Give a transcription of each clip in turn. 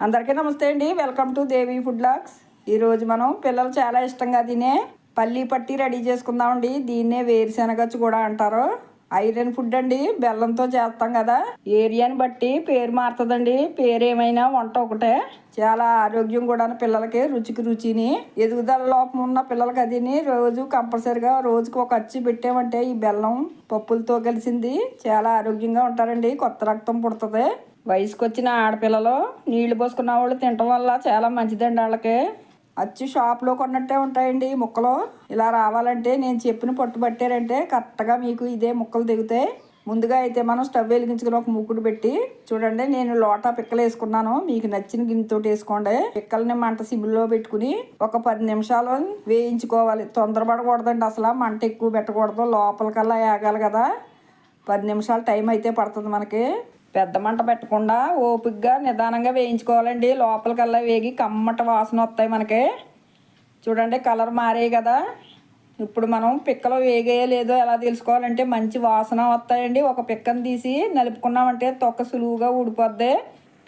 అందరికీ నమస్తే అండి. Welcome to Devi food locks. ఈరోజు మనం పిల్లలు చాలా ఇష్టంగా తినే పల్లీ పట్టి రెడీ చేసుకుందామండి దీన్నే వేరుశెనగచ్చు కూడా అంటారు. ఐరన్ ఫుడ్ అండి. బెల్లంతో చేస్తాం కదా. ఏరియాని బట్టి పేరు మారుతుందండి. పేరు ఏమైనా వంట ఒకటే. చాలా ఆరోగ్యం కూడా పిల్లలకి రుచికి రుచిని. ఎదుగుదల లోపం ఉన్న పిల్లలకి అదిని రోజు కంపల్సరిగా రోజుకి ఒక అచ్చి పెట్టామంటే ఈ బెల్లం పప్పులతో కలిసింది. చాలా ఆరోగ్యంగా ఉంటారండి. కొత్త రక్తం పుడుతుంది. వయసుకు వచ్చిన ఆడపిల్లలు నీళ్ళు పోసుకున్న వాళ్ళు తినటం వల్ల చాలా మంచిదండి వాళ్ళకి. అచ్చు షాప్లో కొన్నట్టే ఉంటాయండి ముక్కలు. ఇలా రావాలంటే నేను చెప్పిన పట్టు పట్టారంటే కరెక్ట్గా మీకు ఇదే ముక్కలు దిగుతాయి ముందుగా అయితే మనం స్టవ్ వెలిగించుకుని ఒక ముక్కుడు పెట్టి చూడండి నేను లోటా పిక్కలు వేసుకున్నాను. మీకు నచ్చిన గిన్నెతోటి వేసుకోండి. పిక్కల్ని మంట సిమ్లో పెట్టుకుని ఒక పది నిమిషాలు వేయించుకోవాలి. తొందరపడకూడదండి అసలు. మంట ఎక్కువ పెట్టకూడదు. లోపలికల్లా వేగాలి కదా. పది నిమిషాలు టైం అయితే పడుతుంది మనకి. పెద్ద మంట పెట్టకుండా ఓపిగ్గా నిదానంగా వేయించుకోవాలండి. లోపలికల్లా వేగి కమ్మట వాసన వస్తాయి మనకి. చూడండి కలర్ మారాయి కదా. ఇప్పుడు మనం పిక్కలు వేగాయో లేదో ఎలా తెలుసుకోవాలంటే మంచి వాసన వస్తాయండి. ఒక పిక్కను తీసి నలుపుకున్నామంటే తొక్క సులువుగా ఊడిపోద్ది.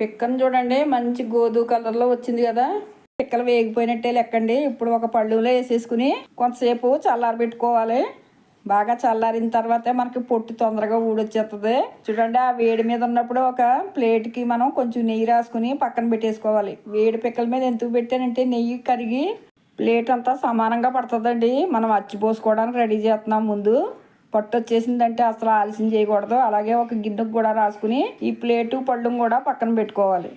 పిక్కను చూడండి మంచి గోధుమ కలర్లో వచ్చింది కదా. పిక్కలు వేగిపోయినట్టే లెక్కండి. ఇప్పుడు ఒక పళ్ళులో వేసేసుకుని కొంతసేపు చల్లారబెట్టుకోవాలి. బాగా చల్లారిన తర్వాత మనకి పొట్టు తొందరగా ఊడొచ్చేస్తుంది చూడండి ఆ వేడి మీద ఉన్నప్పుడు ఒక ప్లేట్కి మనం కొంచెం నెయ్యి రాసుకుని పక్కన పెట్టేసుకోవాలి. వేడి పిక్కల మీద ఎందుకు పెట్టానంటే నెయ్యి కరిగి ప్లేట్ అంతా సమానంగా పడుతుందండి. మనం అచ్చిపోసుకోవడానికి రెడీ చేస్తున్నాం ముందు. పట్టు వచ్చేసిందంటే అసలు ఆలస్యం చేయకూడదు. అలాగే ఒక గిన్నెకు కూడా రాసుకుని ఈ ప్లేటు పళ్ళు కూడా పక్కన పెట్టుకోవాలి.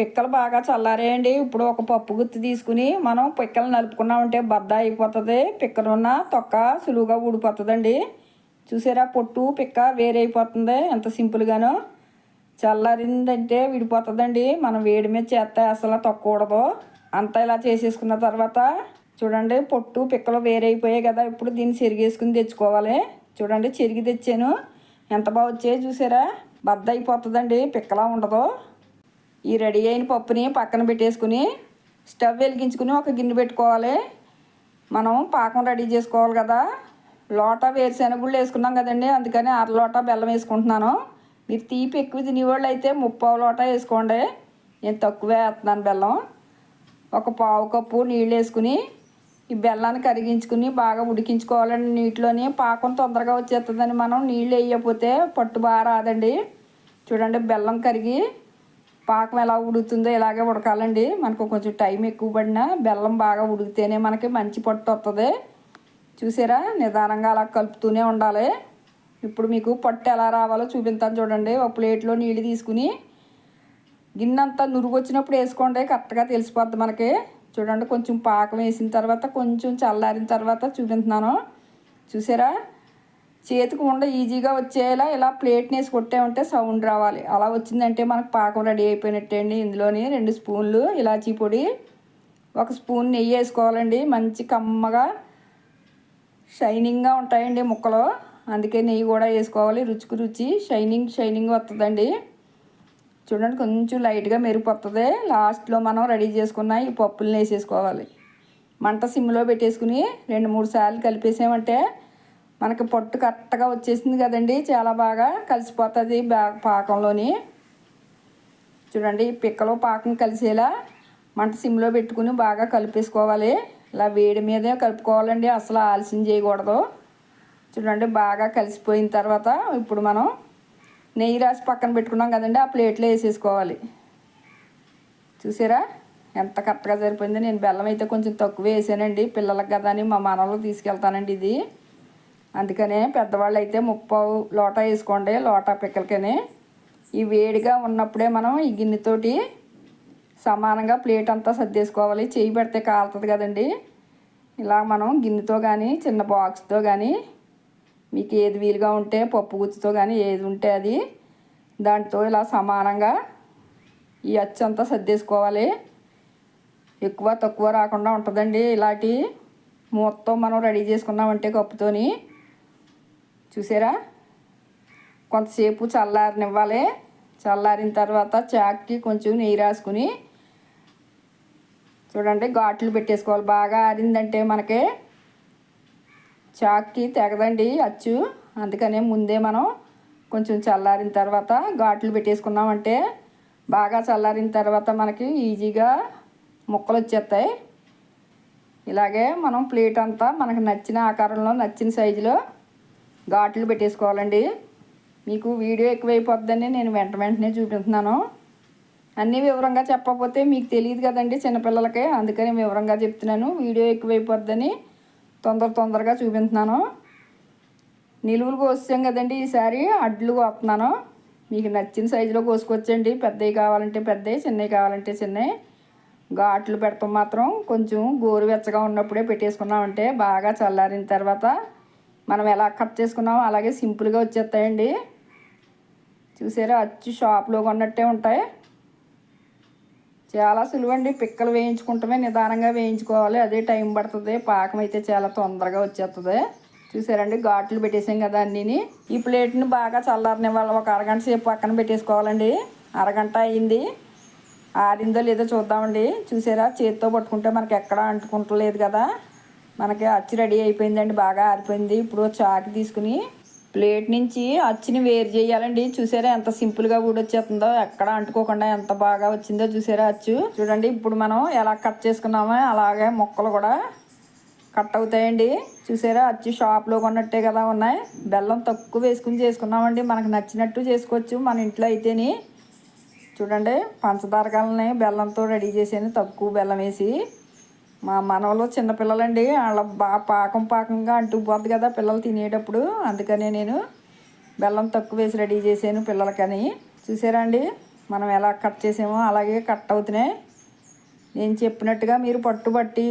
పిక్కలు బాగా చల్లారేయండి. ఇప్పుడు ఒక పప్పు గుత్తి తీసుకుని మనం పిక్కలు నలుపుకున్నామంటే బద్ద అయిపోతుంది. పిక్కలున్న తొక్క సులువుగా ఊడిపోతుందండి. చూసారా పొట్టు పిక్క వేరే అయిపోతుంది ఎంత సింపుల్గానో చల్లారిందంటే విడిపోతుందండి. మనం వేడి మీద చేస్తే అసలు తొక్కకూడదు అంతా ఇలా చేసేసుకున్న తర్వాత చూడండి పొట్టు పిక్కలు వేరే అయిపోయాయి కదా. ఇప్పుడు దీన్ని చెరిగేసుకుని తెచ్చుకోవాలి. చూడండి చెరిగి తెచ్చాను. ఎంత బాగా వచ్చాయో చూసారా. బద్ద అయిపోతుందండి. పిక్కలా ఉండదు. ఈ రెడీ అయిన పప్పుని పక్కన పెట్టేసుకుని స్టవ్ వెలిగించుకుని ఒక గిన్నె పెట్టుకోవాలి. మనం పాకం రెడీ చేసుకోవాలి కదా. లోటా వేరుశెనగుళ్ళు వేసుకున్నాం కదండి అందుకని అర లోటా బెల్లం వేసుకుంటున్నాను. మీరు తీపి ఎక్కువ తినేవాళ్ళు అయితే ముప్పావు లోటా వేసుకోండి. నేను తక్కువే వేస్తున్నాను బెల్లం. ఒక పావు కప్పు నీళ్ళు వేసుకుని ఈ బెల్లాన్ని కరిగించుకుని బాగా ఉడికించుకోవాలండి నీటిలోని. పాకం తొందరగా వచ్చేస్తుందని మనం నీళ్ళు వేయకపోతే పట్టు బాగా రాదండి. చూడండి బెల్లం కరిగి పాకం ఎలా ఉడుకుతుందో ఇలాగే ఉడకాలండి. మనకు కొంచెం టైం ఎక్కువ పడినా బెల్లం బాగా ఉడికితేనే మనకి మంచి పట్టు వస్తుంది చూసారా? నిదానంగా అలా కలుపుతూనే ఉండాలి. ఇప్పుడు మీకు పట్టు ఎలా రావాలో చూపిస్తాను చూడండి. ఒక ప్లేట్లో నీళ్ళు తీసుకుని గిన్నెంతా నురుగు వచ్చినప్పుడు వేసుకోండి. కరెక్ట్గా తెలిసిపోద్ది మనకి. చూడండి కొంచెం పాకం వేసిన తర్వాత కొంచెం చల్లారిన తర్వాత చూపిస్తున్నాను. చూసారా? చేతికి ఉండ ఈజీగా వచ్చేలా ఇలా ప్లేట్ని వేసి కొట్టామంటే సౌండ్ రావాలి. అలా వచ్చిందంటే మనకు పాకం రెడీ అయిపోయినట్టే అండి ఇందులోని రెండు స్పూన్లు ఇలాచీ పొడి ఒక స్పూన్ నెయ్యి వేసుకోవాలండి. మంచి కమ్మగా షైనింగ్గా ఉంటాయండి ముక్కలు. అందుకే నెయ్యి కూడా వేసుకోవాలి. రుచికి రుచి షైనింగ్ షైనింగ్ వస్తుందండి. చూడండి కొంచెం లైట్గా మెరుపు లాస్ట్లో మనం రెడీ చేసుకున్న ఈ పప్పులను వేసేసుకోవాలి. మంట సిమ్లో పెట్టేసుకుని రెండు మూడు సార్లు కలిపేసామంటే మనకి పొట్టు కరెక్ట్గా వచ్చేసింది కదండి. చాలా బాగా కలిసిపోతుంది పాకంలోని. చూడండి పిక్కలో పాకం కలిసేలా మంట సిమ్లో పెట్టుకుని బాగా కలిపేసుకోవాలి. ఇలా వేడి మీదే కలుపుకోవాలండి. అసలు ఆలస్యం చేయకూడదు. చూడండి బాగా కలిసిపోయిన తర్వాత ఇప్పుడు మనం నెయ్యి రాసి పక్కన పెట్టుకున్నాం కదండి ఆ ప్లేట్లో వేసేసుకోవాలి. చూసారా? ఎంత కరెక్ట్గా సరిపోయిందో. నేను బెల్లం అయితే కొంచెం తక్కువ వేసానండి. పిల్లలకు కదా అని మా మనలో తీసుకెళ్తానండి ఇది. అందుకనే పెద్దవాళ్ళు అయితే ముప్పావు లోటా వేసుకోండి లోటా పిక్కలకని. ఈ వేడిగా ఉన్నప్పుడే మనం ఈ గిన్నెతోటి సమానంగా ప్లేట్ అంతా సర్దేసుకోవాలి. చేయి పెడితే కాలుతుంది కదండి. ఇలా మనం గిన్నెతో కానీ చిన్న బాక్స్తో కానీ మీకు ఏది వీలుగా ఉంటే పప్పు గుత్తితో కానీ ఏది ఉంటే అది దాంతో ఇలా సమానంగా ఈ అచ్చు అంతా సర్దేసుకోవాలి. ఎక్కువ తక్కువ రాకుండా ఉంటుందండి ఇలాంటి. మూతతో మనం రెడీ చేసుకున్నామంటే కప్పుతోని చూసారా? కొంతసేపు చల్లారనివ్వాలి. చల్లారిన తర్వాత చాక్కి కొంచెం నెయ్యి రాసుకుని చూడండి ఘాట్లు పెట్టేసుకోవాలి. బాగా ఆరిందంటే మనకి చాక్కి తెగదండి అచ్చు. అందుకనే ముందే మనం కొంచెం చల్లారిన తర్వాత ఘాట్లు పెట్టేసుకున్నామంటే బాగా చల్లారిన తర్వాత మనకి ఈజీగా ముక్కలు వచ్చేస్తాయి. ఇలాగే మనం ప్లేట్ అంతా మనకు నచ్చిన ఆకారంలో నచ్చిన సైజులో ఘాట్లు పెట్టేసుకోవాలండి. మీకు వీడియో ఎక్కువైపోద్దని నేను వెంట వెంటనే చూపిస్తున్నాను. అన్నీ వివరంగా చెప్పకపోతే మీకు తెలియదు కదండి చిన్నపిల్లలకి. అందుకని వివరంగా చెప్తున్నాను. వీడియో ఎక్కువైపోద్దని తొందర తొందరగా చూపిస్తున్నాను. నిలువులు కోసాం కదండి ఈసారి. అడ్లు కోస్తున్నాను. మీకు నచ్చిన సైజులో కోసుకొచ్చండి పెద్దవి కావాలంటే పెద్దవి చిన్నవి కావాలంటే చిన్నవి. ఘాట్లు పెడతాం మాత్రం కొంచెం గోరువెచ్చగా ఉన్నప్పుడే పెట్టేసుకున్నామంటే బాగా చల్లారిన తర్వాత మనం ఎలా కట్ చేసుకున్నామో అలాగే సింపుల్గా వచ్చేస్తాయండి. చూసారా? అచ్చి షాప్లో కొన్నట్టే ఉంటాయి. చాలా సులువండి. పిక్కలు వేయించుకుంటమే నిదానంగా వేయించుకోవాలి. అదే టైం పడుతుంది. పాకం అయితే చాలా తొందరగా వచ్చేస్తుంది. చూసారండి? ఘాట్లు పెట్టేసాం కదా అన్నీని. ఈ ప్లేట్ని బాగా చల్లారనివ్వాలి. ఒక అరగంట సేపు పక్కన పెట్టేసుకోవాలండి. అరగంట అయింది. ఆరిందో లేదో చూద్దామండి. చూసారా? చేతితో పట్టుకుంటే మనకి ఎక్కడ అంటుకుంటలేదు కదా. మనకి అచ్చి రెడీ అయిపోయిందండి బాగా ఆరిపోయింది. ఇప్పుడు చాకు తీసుకుని ప్లేట్ నుంచి అచ్చిని వేరు చేయాలండి. చూసారా ఎంత సింపుల్గా ఊడొచ్చేస్తుందో ఎక్కడ అంటుకోకుండా ఎంత బాగా వచ్చిందో చూసారా అచ్చు. చూడండి ఇప్పుడు మనం ఎలా కట్ చేసుకున్నామో అలాగే మొక్కలు కూడా కట్ అవుతాయండి. చూసారా అచ్చి షాప్లో కొన్నట్టే కదా ఉన్నాయి. బెల్లం తక్కువ వేసుకుని చేసుకున్నామండి. మనకు నచ్చినట్టు చేసుకోవచ్చు మన ఇంట్లో అయితేని. చూడండి పంచదారకాలని బెల్లంతో రెడీ చేసాను తక్కువ బెల్లం వేసి. మా మనవలు చిన్నపిల్లలండి వాళ్ళ బాగా పాకం పాకంగా అంటుకుపోద్ది కదా పిల్లలు తినేటప్పుడు. అందుకనే నేను బెల్లం తక్కువ వేసి రెడీ చేశాను పిల్లలకని. చూసారా అండి? మనం ఎలా కట్ చేసామో అలాగే కట్ అవుతున్నాయి. నేను చెప్పినట్టుగా మీరు పట్టుబట్టి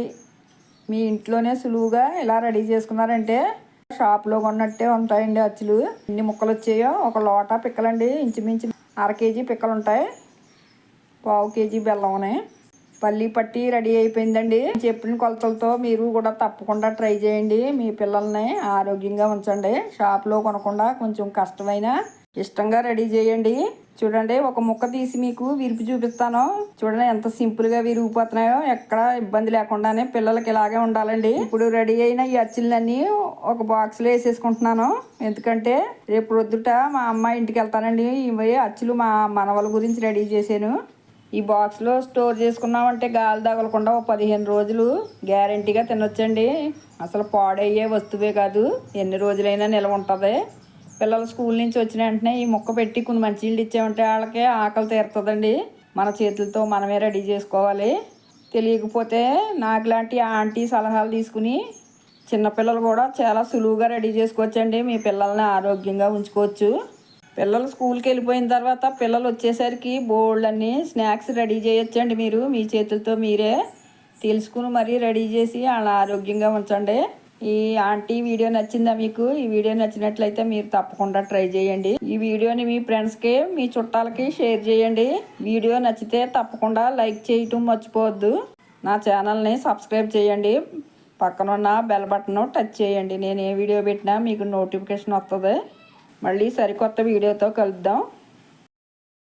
మీ ఇంట్లోనే సులువుగా ఇలా రెడీ చేసుకున్నారంటే షాప్లో కొన్నట్టే ఉంటాయండి అచ్చులు. ఎన్ని ముక్కలు వచ్చాయో ఒక లోట పిక్కలండి. ఇంచుమించు అర కేజీ పిక్కలు ఉంటాయి పావు కేజీ బెల్లంని పల్లి పట్టి రెడీ అయిపోయిందండి. చెప్పిన కొలతలతో మీరు కూడా తప్పకుండా ట్రై చేయండి. మీ పిల్లల్ని ఆరోగ్యంగా ఉంచండి. షాప్లో కొనకుండా కొంచెం కష్టమైన ఇష్టంగా రెడీ చేయండి. చూడండి ఒక ముక్క తీసి మీకు విరిపి చూపిస్తాను. చూడండి ఎంత సింపుల్గా విరిగిపోతున్నాయో. ఎక్కడ ఇబ్బంది లేకుండానే పిల్లలకి ఇలాగే ఉండాలండి. ఇప్పుడు రెడీ అయిన ఈ అచ్చులన్నీ ఒక బాక్స్లో వేసేసుకుంటున్నాను. ఎందుకంటే రేపు రొద్దుట మా అమ్మాయి ఇంటికి వెళ్తానండి. ఇవి అచ్చులు మా మనవల గురించి రెడీ చేశాను. ఈ బాక్స్లో స్టోర్ చేసుకున్నామంటే గాలి తగలకుండా ఒక పదిహేను రోజులు గ్యారంటీగా తినొచ్చండి. అసలు పాడయ్యే వస్తువే కాదు ఎన్ని రోజులైనా నిల్వ ఉంటుంది. పిల్లలు స్కూల్ నుంచి వచ్చిన వెంటనే ఈ ముక్క పెట్టి కొన్ని మంచినీళ్ళు ఇచ్చామంటే వాళ్ళకే ఆకలి తీరుతుందండి. మన చేతులతో మనమే రెడీ చేసుకోవాలి. తెలియకపోతే నాకు లాంటి ఆంటీ సలహాలు తీసుకుని చిన్నపిల్లలు కూడా చాలా సులువుగా రెడీ చేసుకోవచ్చండి. మీ పిల్లల్ని ఆరోగ్యంగా ఉంచుకోవచ్చు. పిల్లలు స్కూల్కి వెళ్ళిపోయిన తర్వాత పిల్లలు వచ్చేసరికి బోల్డ్ స్నాక్స్ రెడీ చేయొచ్చండి మీరు. మీ చేతులతో మీరే తెలుసుకుని మరీ రెడీ చేసి వాళ్ళ ఆరోగ్యంగా ఉంచండి. ఈ ఆంటీ వీడియో నచ్చిందా మీకు? ఈ వీడియో నచ్చినట్లయితే మీరు తప్పకుండా ట్రై చేయండి. ఈ వీడియోని మీ ఫ్రెండ్స్కి మీ చుట్టాలకి షేర్ చేయండి. వీడియో నచ్చితే తప్పకుండా లైక్ చేయటం మర్చిపోవద్దు. నా ఛానల్ని సబ్స్క్రైబ్ చేయండి. పక్కనున్న బెల్ బటన్ టచ్ చేయండి. నేను ఏ వీడియో పెట్టినా మీకు నోటిఫికేషన్ వస్తుంది మళ్ళీ సరికొత్త వీడియోతో కలుద్దాం.